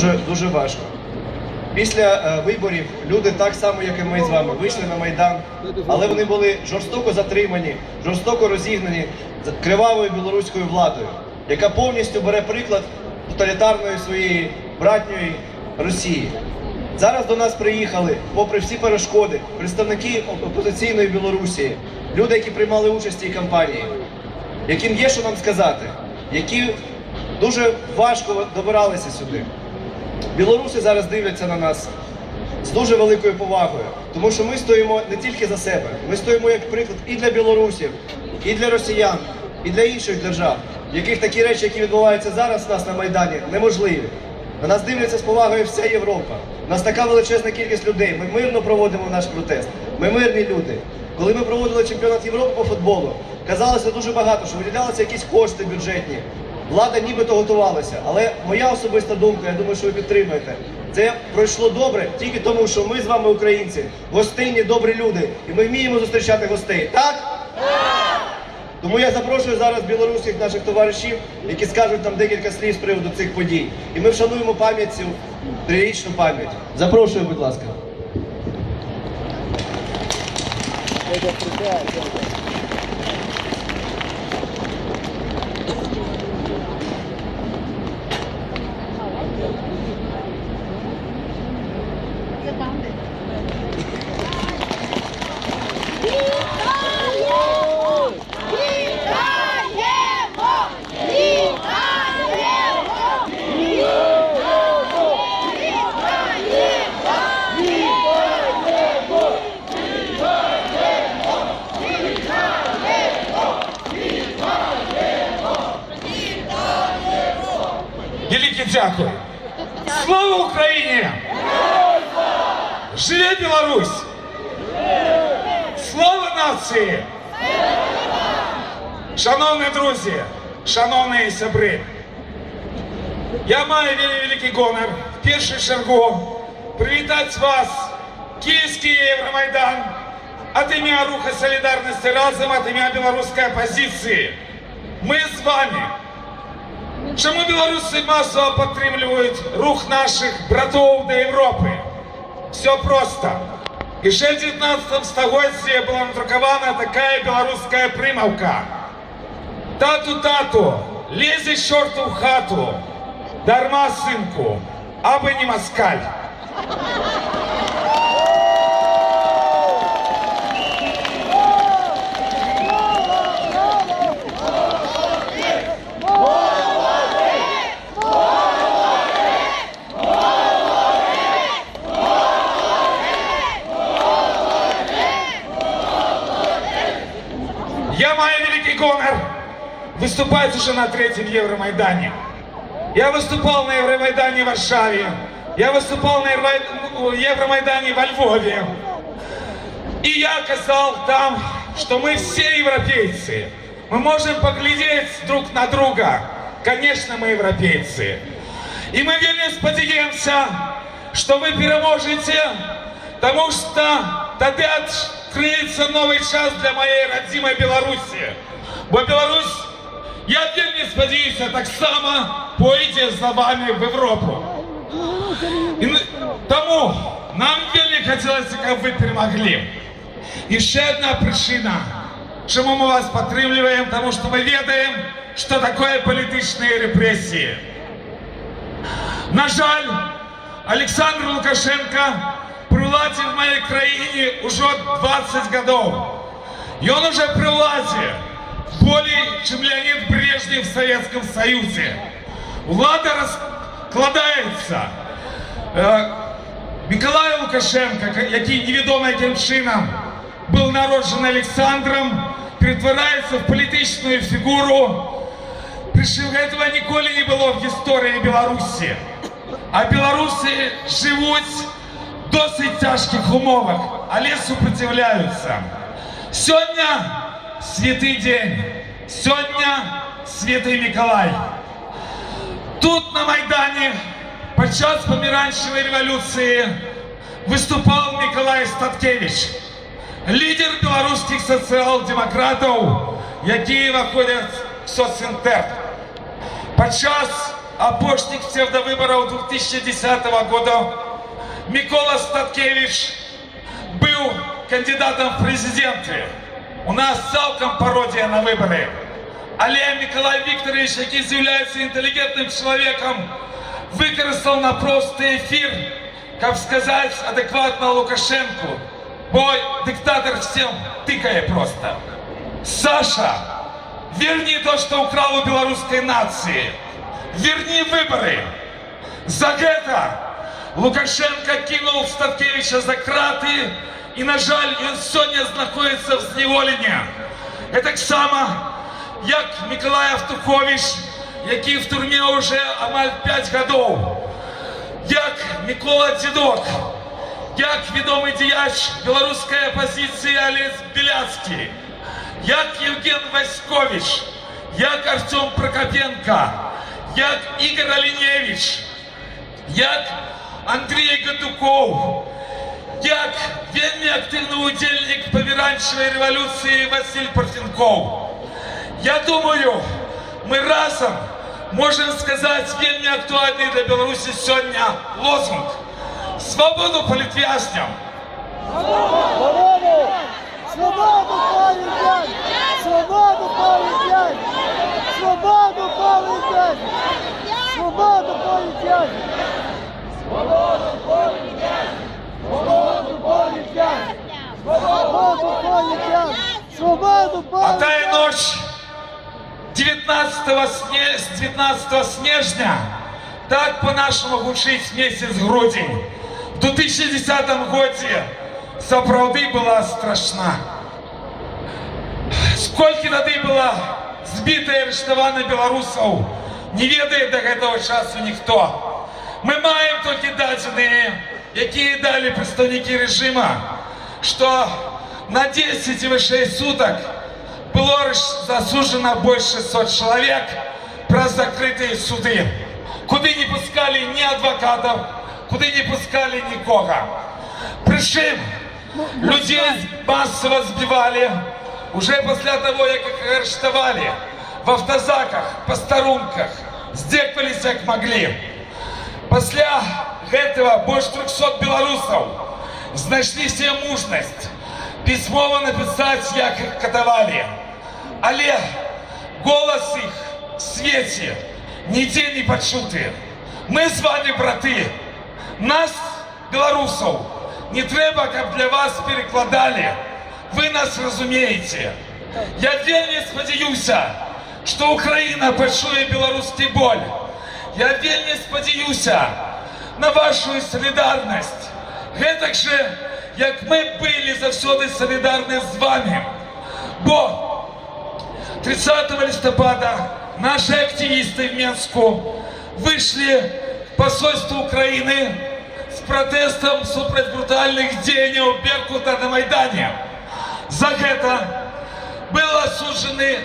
дуже дуже важко. Після е, виборів люди так само, як і ми з вами, вийшли на майдан, але вони були жорстоко затримані, жорстоко розігнані кривавою білоруською владою, яка повністю бере приклад тоталітарної своєї братньої Росії. Зараз до нас приїхали, попри всі перешкоди, представники опозиційної Білорусі, люди, які приймали участь в цій кампанії, яким є що нам сказати, які дуже важко добиралися сюди. Білоруси зараз дивляться на нас з дуже великою повагою, тому що ми стоїмо не тільки за себе, ми стоїмо як приклад і для білорусів, і для росіян, і для інших держав, в яких такі речі, які відбуваються зараз у нас на Майдані, неможливі. На нас дивляться з повагою вся Європа. У нас така величезна кількість людей. Ми мирно проводимо наш протест. Ми мирні люди. Коли ми проводили чемпіонат Європи по футболу, казалося дуже багато, що виділялися якісь кошти бюджетні. Влада нібито готувалася, але моя особиста думка, я думаю, що ви підтримуєте. Це пройшло добре тільки тому, що ми з вами, українці, гостинні, добрі люди, і ми вміємо зустрічати гостей. Так? Тому я запрошую зараз білоруських наших товаришів, які скажуть нам декілька слів з приводу цих подій. І ми вшануємо пам'ять цю трирічну пам'ять. Запрошую, будь ласка. Дякую. Слава Україні! Живе Білорусь! Слава нації! Шановні друзі, шановні сябри, я маю вели- великий гонор в першу чергу привітати вас, Київський Євромайдан, от ім'я Руха Солідарності разом, от ім'я білоруської опозиції. Ми з вами Чому білоруси масово підтримують рух наших братов до Європи? Все просто. І ще в 19 столітті була надрукована така білоруська примавка. Тату, тату, лізе чорту в хату, дарма синку, аби не москаль. Я маю великий гонор выступать уже на третьем Евромайдане. Я выступал на Евромайдане в Варшаве. Я выступал на Евро- Евромайдане во Львове. И я сказал там, что мы все европейцы. Мы можем поглядеть друг на друга. Конечно, мы европейцы. И мы вельми сподіваємося, що ви переможете, тому що тоді відкриється новий час для моєї родимої Білорусі. Бо Білорусь, я вельми так само поїде за вами в Європу. І тому нам вельми хотілося, щоб ви перемогли. І ще одна причина, чому ми вас підтримуємо, тому що ми відаємо, що таке політичні репресії. На жаль, Олександр Лукашенко владі в моїй країні уже 20 років. І він уже при владі более, чем Леонид Брежнев в Советском Союзе. Влада розкладається. Е, Миколай Лукашенко, який невідомо яким чином був народжений Олександром, перетворяється в політичну фігуру. Причому этого ніколи не було в історії Білорусі. А білоруси живуть досить тяжких умовах, але супротивляються. Сьогодні святий день, сьогодні святий Миколай. Тут на Майдані під час поміранчевої революції виступав Миколай Статкевич, лідер білоруських соціал-демократів, які виходять в соцінтер. Під час опошник псевдовыборов 2010 года, Микола Статкевич был кандидатом в президенты. У нас цалком пародия на выборы. Але Миколай Викторович, який з'являється інтелігентним чоловіком, використав на простий ефір, як сказати адекватно Лукашенку, бо диктатор всім тикає просто. Саша, верни то, что украл у белорусской нации. Верни выборы. За это Лукашенко кинул Статкевича за крати, і, на жаль, він сьогодні знаходиться в зневоленні. Це так само, як Миколай Автухович, який в тюрмі вже амаль 5 років. Як Микола Дідок, як відомий діяч білоруської опозиції Олесь Біляцький, як Євген Васькович, як Артем Прокопенко, як Ігор Алінєвич, як Андрій Гадуков, як вельми активний удільник поміранчевої революції Василь Парфенков. Я думаю, ми разом можемо сказати вельми актуальний для Білорусі сьогодні лозунг «Свободу політв'язням!» Свободу! Свободу політять! Свободу політять! Свободу політять! Свободу політять! Свободу політять! Свободу політять! Свободу А політять! тая ночь 19 сне... с 19 снежня так по-нашему гучить месяц грудень. В 2010 году сапраўды была страшна. Сколько тады было збито і арыштавана беларусаў, не ведае до гэтага часу ніхто. Мы маем толькі дадзеныя, якія далі прадстаўнікі рэжыма, што на 10 і вышэй сутак было раш- засуджено больше 600 человек праз закрытые суды, куды не пускали ни адвокатов, куды не пускали нікого. Причем людей массово сбивали уже после того, как их арестовали в автозаках, по старунках, здеквались как могли. Пасля гэтага больш 300 беларусаў знайшлі себе мужнасць пісьмова напісаць, як іх катавалі. Але голас іх в свеце нідзе не пачуты. Мы з вами браты. Нас, беларусаў, не трэба, каб для вас перакладалі. Вы нас разумееце. Я вельмі спадзяюся, што Украіна пачуе беларускі боль. Я вельмі спадзяюся на вашу солідарнасць. Гэтак же, як мы былі заўсёды солідарны з вами. Бо 30 листопада наши активисты в Минску вышли в посольство Украины с протестом супротив брутальных деяний Беркута на Майдане. За это был осуждены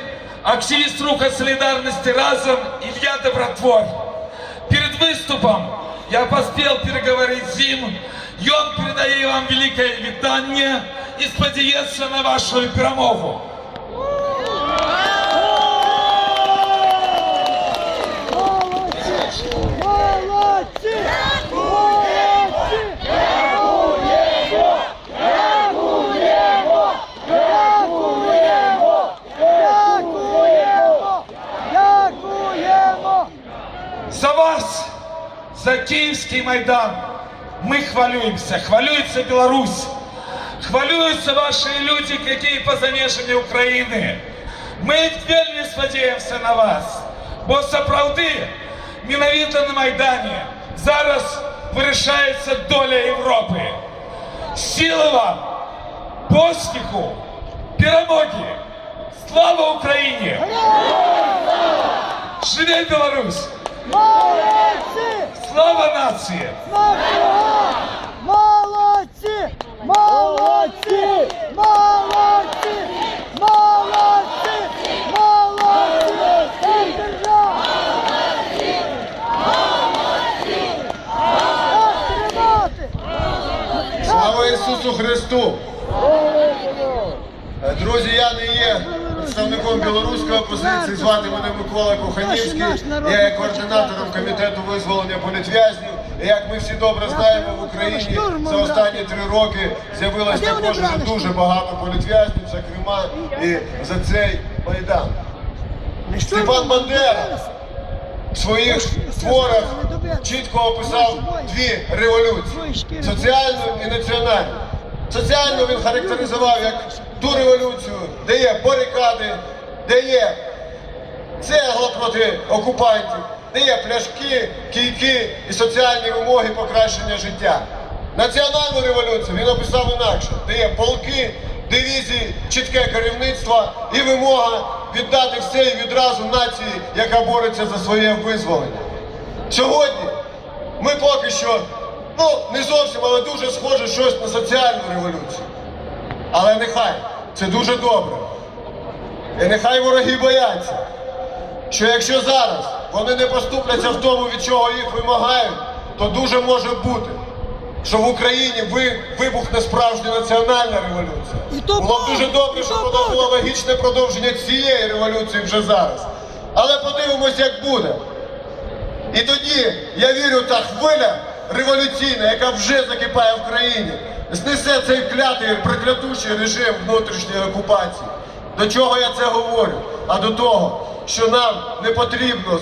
активист Руха Солидарности разом Илья Добротвор. Перед выступом я поспел переговорить с ним, и он передает вам великое витание и сподеется на вашу перемогу. Молодці! Молодці! Киевский Майдан мы хвалюемся, хвалюется Беларусь, хвалюются ваши люди, какие по замешанию Украины. Мы вельми сподіваємося на вас, бо сапраўды менавіта на Майдані зараз вирішається доля Європи. Сили вам, поспіху, перемоги! Слава Україні! Живе Білорусь! Молодці! Слава нації! Молодці! Молодці! Молодці! Молодці! Молодці! Слава Ісусу Христу! Друзі, я не є представником білоруської опозиції. Звати мене Микола Коханівський. Я є координатором комітету визволення політв'язнів. І як ми всі добре знаємо, в Україні за останні три роки з'явилось також дуже багато політв'язнів, зокрема і за цей майдан. Степан Бандера в своїх творах чітко описав дві революції соціальну і національну. Соціальну він характеризував як ту революцію, де є барикади, де є цегла проти окупантів, де є пляшки, кійки і соціальні вимоги покращення життя. Національну революцію він описав інакше, де є полки, дивізії, чітке керівництво і вимога віддати все і відразу нації, яка бореться за своє визволення. Сьогодні ми поки що, ну не зовсім, але дуже схоже щось на соціальну революцію. Але нехай це дуже добре. І нехай вороги бояться, що якщо зараз вони не поступляться в тому, від чого їх вимагають, то дуже може бути, що в Україні ви, вибухне справжня національна революція. Було б дуже добре, і щоб воно було логічне продовження цієї революції вже зараз. Але подивимось, як буде. І тоді я вірю, та хвиля революційна, яка вже закипає в країні, знесе цей клятий проклятущий режим внутрішньої окупації. До чого я це говорю? А до того, що нам не потрібно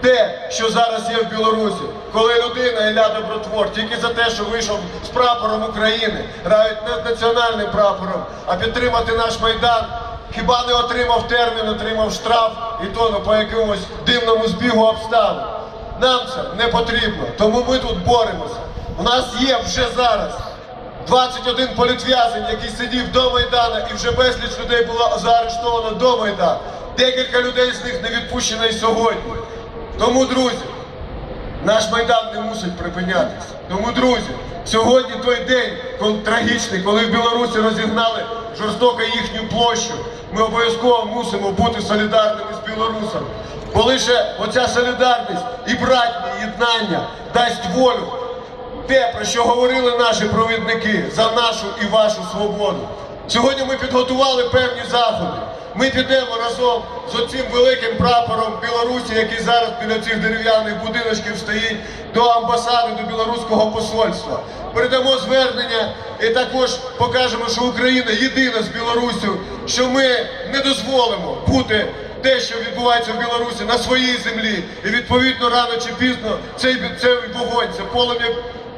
те, що зараз є в Білорусі, коли людина Ілля Добротвор тільки за те, що вийшов з прапором України, грають не з національним прапором, а підтримати наш майдан. Хіба не отримав термін, отримав штраф і то ну, по якомусь дивному збігу обставин. Нам це не потрібно, тому ми тут боремося. У нас є вже зараз 21 політв'язень, який сидів до Майдана, і вже безліч людей було заарештовано до Майдану. Декілька людей з них не відпущено і сьогодні. Тому, друзі, наш майдан не мусить припинятися. Тому, друзі, сьогодні той день коли, трагічний, коли в Білорусі розігнали жорстоко їхню площу. Ми обов'язково мусимо бути солідарними з білорусами. Бо лише оця солідарність і братнє єднання дасть волю те, про що говорили наші провідники за нашу і вашу свободу. Сьогодні ми підготували певні заходи. Ми підемо разом з оцим великим прапором Білорусі, який зараз біля цих дерев'яних будиночків стоїть, до амбасади, до білоруського посольства. Передамо звернення і також покажемо, що Україна єдина з Білоруссю, що ми не дозволимо бути те, що відбувається в Білорусі на своїй землі, і відповідно рано чи пізно цей, цей вогонь, це полум'я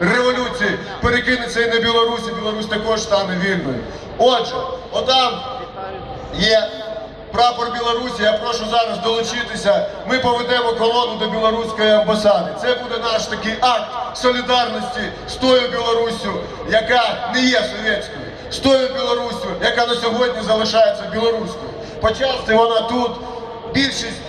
революції перекинеться і на Білорусі, Білорусь також стане вільною. Отже, отам є прапор Білорусі. Я прошу зараз долучитися. Ми поведемо колону до білоруської амбасади. Це буде наш такий акт солідарності з тою Білоруссю, яка не є совєтською, з тою Білоруссю, яка на сьогодні залишається білоруською. Почасти вона тут. Більшість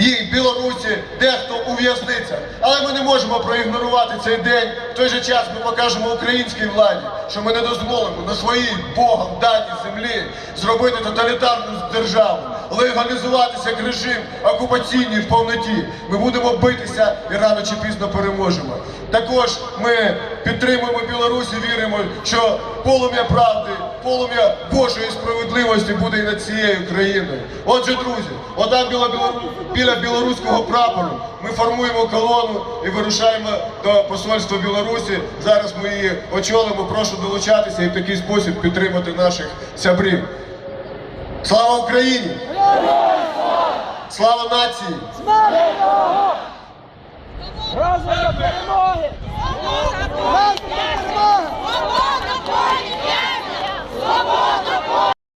в Білорусі, дехто у в'язницях. Але ми не можемо проігнорувати цей день. В той же час ми покажемо українській владі, що ми не дозволимо на своїй Богом даній землі зробити тоталітарну державу, легалізуватися як режим окупаційний в повноті. Ми будемо битися і рано чи пізно переможемо. Також ми підтримуємо Білорусь і віримо, що полум'я правди, полум'я Божої справедливості буде і над цією країною. Отже, друзі, отам біля, біла, біля білоруського прапору ми формуємо колону і вирушаємо до посольства Білорусі. Зараз ми її очолимо. Прошу долучатися і в такий спосіб підтримати наших сябрів. Слава Україні! Слава нації! Разом до перемоги! Разом перемоги! Sloboda!